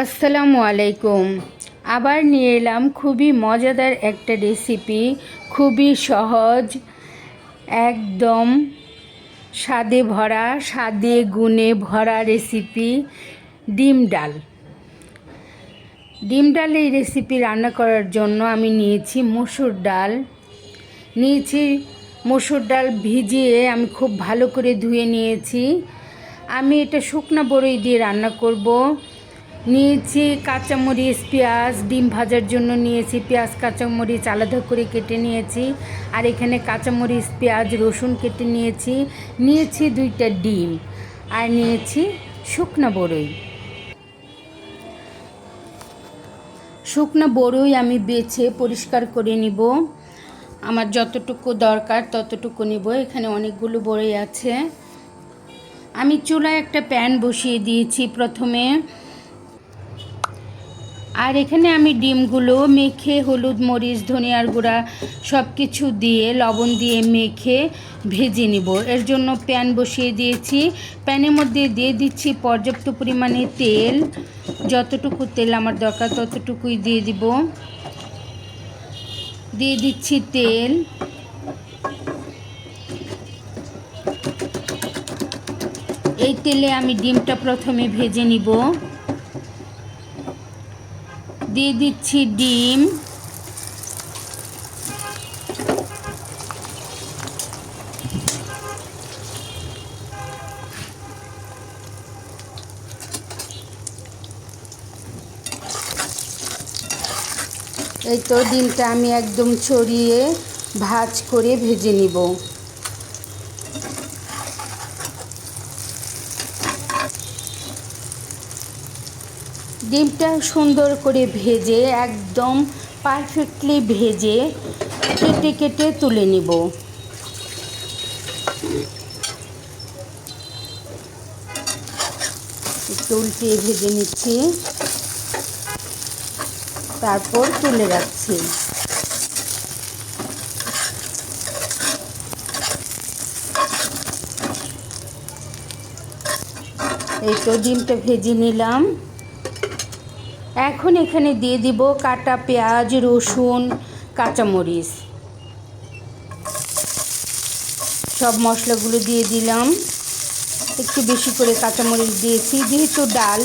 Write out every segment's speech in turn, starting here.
আসসালামু আলাইকুম। আবার নিয়ে এলাম খুবই মজাদার একটা রেসিপি খুবই সহজ, একদম স্বাদে ভরা, স্বাদে গুণে ভরা রেসিপি ডিম ডাল। ডিম ডাল এই রেসিপি রান্না করার জন্য আমি নিয়েছি মসুর ডাল। নিয়েছি মসুর ডাল ভিজিয়ে আমি খুব ভালো করে ধুয়ে নিয়েছি। আমি এটা শুকনো বড়ই দিয়ে রান্না করব। নিয়েছি কাঁচামরিচ, পেঁয়াজ, ডিম ভাজার জন্য নিয়েছি পেঁয়াজ, কাঁচামরিচ আলাদা করে কেটে নিয়েছি। আর এখানে কাঁচামরিচ, পেঁয়াজ, রসুন কেটে নিয়েছি। নিয়েছি দুইটা ডিম আর নিয়েছি শুকনো বড়ই শুকনো বড়ই আমি বেছে পরিষ্কার করে নিব। আমার যতটুকু দরকার ততটুকু নিব। এখানে অনেকগুলো বড়ই আছে। আমি চুলায় একটা প্যান বসিয়ে দিয়েছি প্রথমে। আর এখানে আমি ডিমগুলো মেখে, হলুদ, মরিচ, ধনিয়ার গুঁড়া সব কিছু দিয়ে, লবণ দিয়ে মেখে ভেজে নিব। এর জন্য প্যান বসিয়ে দিয়েছি। প্যানের মধ্যে দিয়ে দিচ্ছি পর্যাপ্ত পরিমাণে তেল। যতটুকু তেল আমার দরকার ততটুকুই দিয়ে দিব। দিয়ে দিচ্ছি তেল। এই তেলে আমি ডিমটা প্রথমে ভেজে নিব। দিয়ে দিচ্ছি ডিম। এই তো ডিমটা আমি একদম ছড়িয়ে ভাজ করে ভেজে নিব। ডিমটা সুন্দর করে ভেজে একদম পারফেক্টলি ভেজে কেটে কেটে তুলে নিব। উল্টিয়ে ভেজে নিচ্ছি। তারপর তুলে রাখছি। এই তো ডিমটা ভেজে নিলাম। এখন এখানে দিয়ে দিব কাটা পেঁয়াজ, রসুন, কাঁচামরিচ। সব মশলাগুলো দিয়ে দিলাম। একটু বেশি করে কাঁচামরিচ দিয়েছি। যেহেতু ডাল,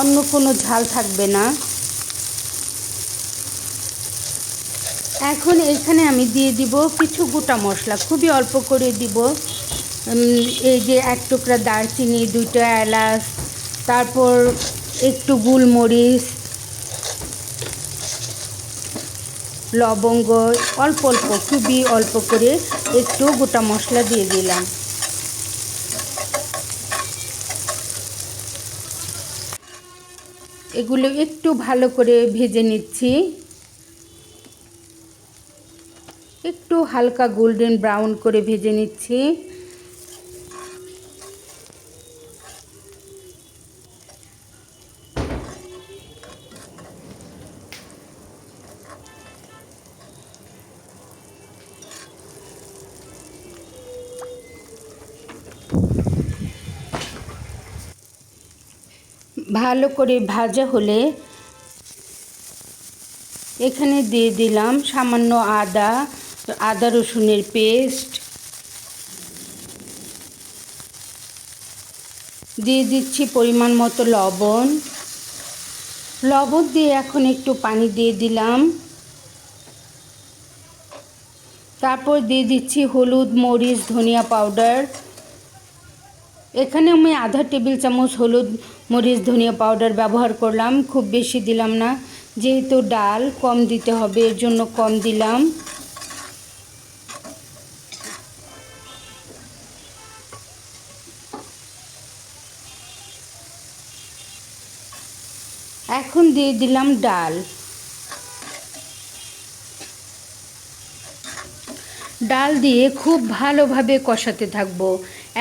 অন্য কোনো ঝাল থাকবে না। এখন এখানে আমি দিয়ে দিব কিছু গোটা মশলা। খুবই অল্প করে দিব। এই যে এক টুকরা দারচিনি, দুইটা এলাচ, তারপর একটু গুলমরিচ লবঙ্গ অল্প অল্প, খুবই অল্প করে একটু গোটা মশলা দিয়ে দিলাম। এগুলো একটু ভালো করে ভেজে নিচ্ছি। একটু হালকা গোল্ডেন ব্রাউন করে ভেজে নিচ্ছি। ভালো করে ভাজা হলে এখানে দিয়ে দিলাম সামান্য আদা আদা রসুনের পেস্ট। দিয়ে দিচ্ছি পরিমাণ মতো লবণ। লবণ দিয়ে এখন একটু পানি দিয়ে দিলাম। তারপর দিয়ে দিচ্ছি হলুদ, মরিচ, ধনিয়া পাউডার। এখানে আমি আধা টেবিল চামচ হলুদ মরিচ ধনিয়া পাউডার ব্যবহার করলাম, খুব বেশি দিলাম না। যেহেতু ডাল কম দিতে হবে, এর জন্য কম দিলাম। এখন দিয়ে দিলাম ডাল। ডাল দিয়ে খুব ভালোভাবে কষাতে থাকব,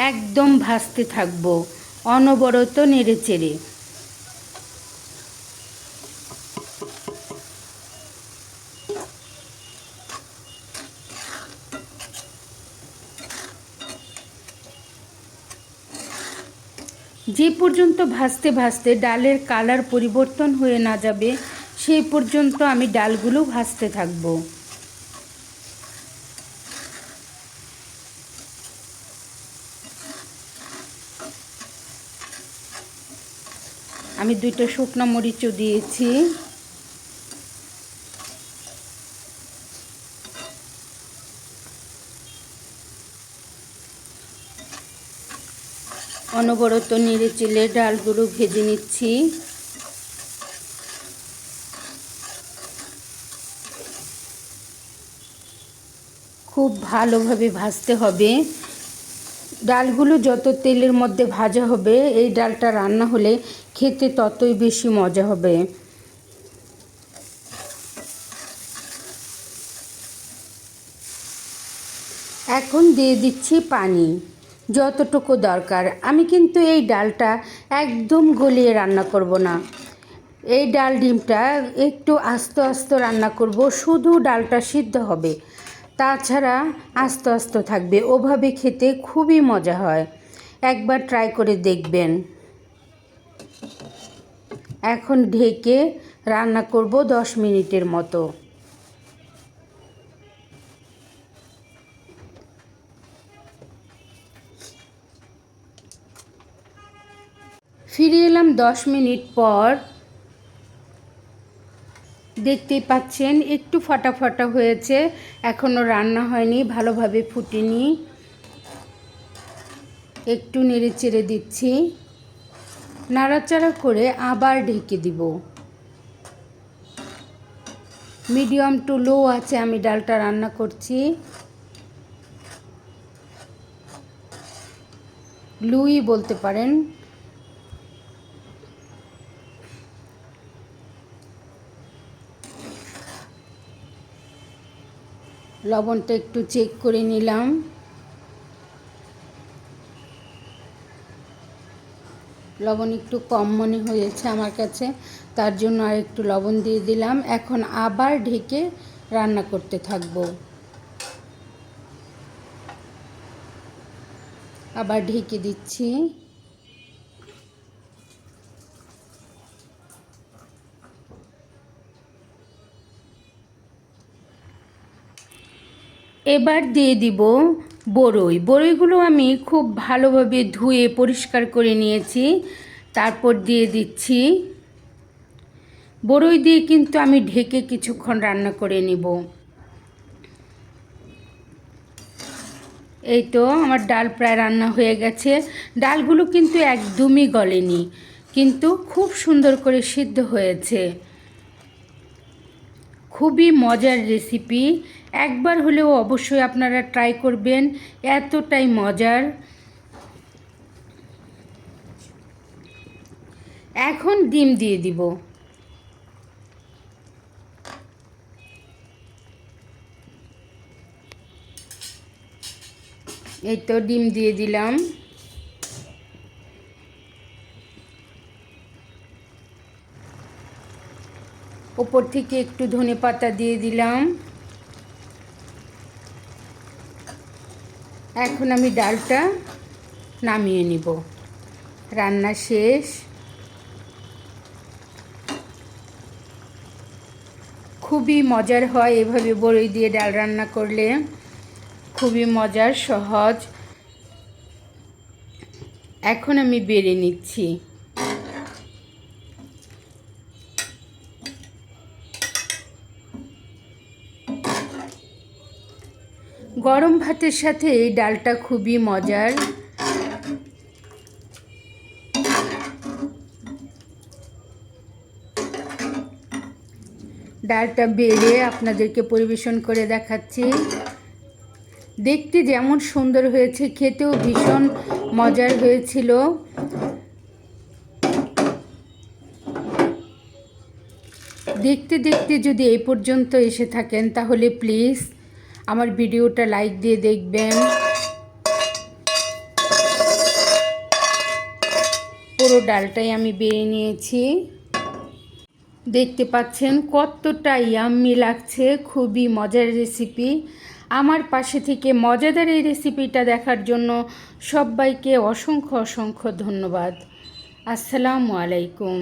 একদম ভাজতে থাকব, অনবরত নেড়ে চেড়ে যে পর্যন্ত ভাজতে ভাজতে ডালের কালার পরিবর্তন হয়ে না যাবে, সেই পর্যন্ত আমি ডালগুলো ভাজতে থাকব। দুইটা শুকনো মরিচও দিয়েছি। অনবরত নেড়ে চেলে ডালগুলো ভেজে নিচ্ছি। খুব ভালোভাবে ভাজতে হবে। ডালগুলো যত তেলের মধ্যে ভাজা হবে, এই ডালটা রান্না হলে খেতে ততই বেশি মজা হবে। এখন দিয়ে দিচ্ছি পানি, যতটুকু দরকার। আমি কিন্তু এই ডালটা একদম গলিয়ে রান্না করব না। এই ডাল ডিমটা একটু আস্তে আস্তে রান্না করব, শুধু ডালটা সিদ্ধ হবে। তাছাড়া আস্তে আস্তে থাকবে। ওভাবে খেতে খুবই মজা হয়। একবার ট্রাই করে দেখবেন। এখন ঢেকে রান্না করব দশ মিনিটের মতো। ফিরে এলাম দশ মিনিট পর। দেখতেই পাচ্ছেন, একটু ফাটা ফাটা হয়েছে এখনও রান্না হয়নি, ভালোভাবে ফুটেনি। একটু নেড়ে চেড়ে দিচ্ছি। নাড়াচাড়া করে আবার ঢেকে দিব। মিডিয়াম টু লো আছে, আমি ডালটা রান্না করছি। লুই বলতে পারেন লবণটা একটু চেক করে নিলাম। লবণ একটু কম মনে হয়েছে আমার কাছে, তার জন্য আর একটু লবণ দিয়ে দিলাম। এখন আবার ঢেকে রান্না করতে থাকব। আবার ঢেকে দিচ্ছি। এবার দিয়ে দিব বড়ই বড়ইগুলো আমি খুব ভালোভাবে ধুয়ে পরিষ্কার করে নিয়েছি। তারপর দিয়ে দিচ্ছি বড়ই দিয়ে কিন্তু আমি ঢেকে কিছুক্ষণ রান্না করে নিব। এই তো আমার ডাল প্রায় রান্না হয়ে গেছে। ডালগুলো কিন্তু একদমই গলেনি, কিন্তু খুব সুন্দর করে সিদ্ধ হয়েছে। খুবই মজার রেসিপি একবার হলেও অবশ্যই আপনারা ট্রাই করবেন, এতটাই মজার। এখন ডিম দিয়ে দিব। এই তো ডিম দিয়ে দিলাম। ওপর থেকে একটু ধনে পাতা দিয়ে দিলাম। এখন আমি ডালটা নামিয়ে নিব। রান্না শেষ। খুবই মজার হয় এভাবে বড়ই দিয়ে ডাল রান্না করলে। খুবই মজার, সহজ। এখন আমি বেড়ে নিচ্ছি। গরম ভাতের সাথে এই ডালটা খুবই মজার। ডালটা বেড়ে আপনাদেরকে পরিবেশন করে দেখাচ্ছি। দেখতে যেমন সুন্দর হয়েছে, খেতেও ভীষণ মজার হয়েছিল। দেখতে দেখতে যদি এই পর্যন্ত এসে থাকেন তাহলে প্লিজ আমার ভিডিওটা লাইক দিয়ে দেখবেন। পুরো ডালটাই আমি বেড়ে নিয়েছি। দেখতে পাচ্ছেন কতটা ইয়াম্মি লাগছে, খুবই মজার রেসিপি আমার পাশে থেকে মজাদার এই রেসিপিটা দেখার জন্য সবাইকে অসংখ্য অসংখ্য ধন্যবাদ। আসসালামু আলাইকুম।